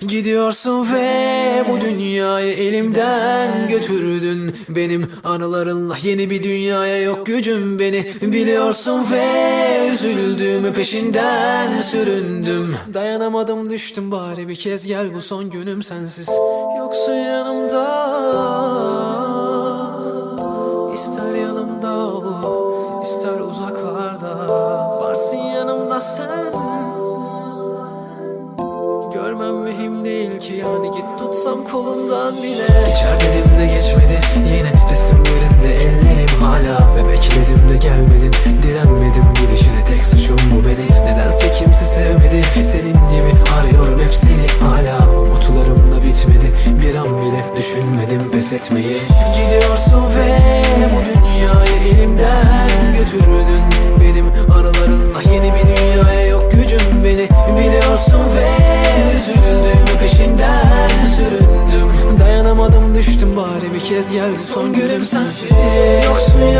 Gidiyorsun ve bu dünyayı elimden götürdün. Benim anılarınla yeni bir dünyaya yok gücüm beni. Biliyorsun ve üzüldüm peşinden süründüm. Dayanamadım düştüm bari bir kez. Gel bu son günüm sensiz. Yoksun yanımda İster yanımda ol ister uzaklarda. Varsın yanımda sen mühim değil ki. Yani git tutsam kolundan bile. Geçer dedim de geçmedi. Yine resimlerinde ellerim hala Ve bekledim de gelmedin. Direnmedim gidişine tek suçum bu benim Nedense kimse sevmedi. Senin gibi arıyorum hep seni. Hala Umutlarım da bitmedi. Bir an bile düşünmedim pes etmeyi. Gidiyorsun ve bu dünyayı elimden bir kez gel. Son günüm sensiz. Yoksun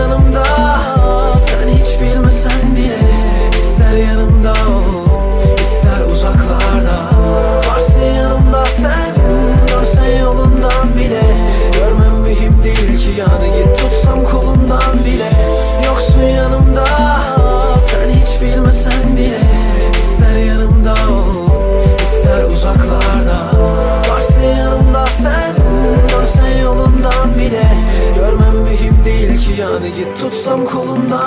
git tutsam kolundan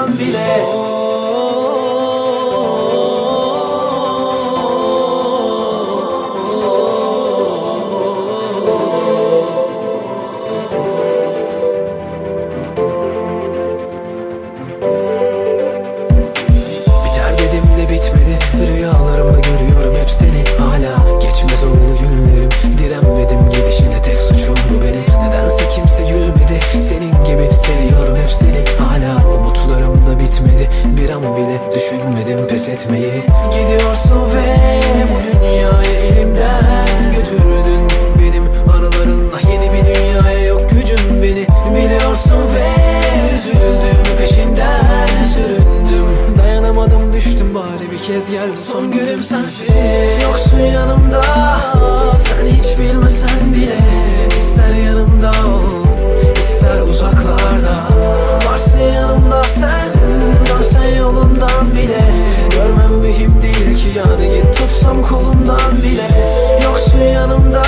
Bir an bile düşünmedim pes etmeyi. Gidiyorsun ve bu dünyayı elimden götürdün. Benim anılarınla yeni bir dünyaya yok gücüm beni. Biliyorsun ve üzüldüm peşinden süründüm. Dayanamadım düştüm bari bir kez gel. Son günüm sensin. Yoksun yanımda. Sen hiç bilmesen bile. Yani git tutsam kolundan bile. Yoksun yanımda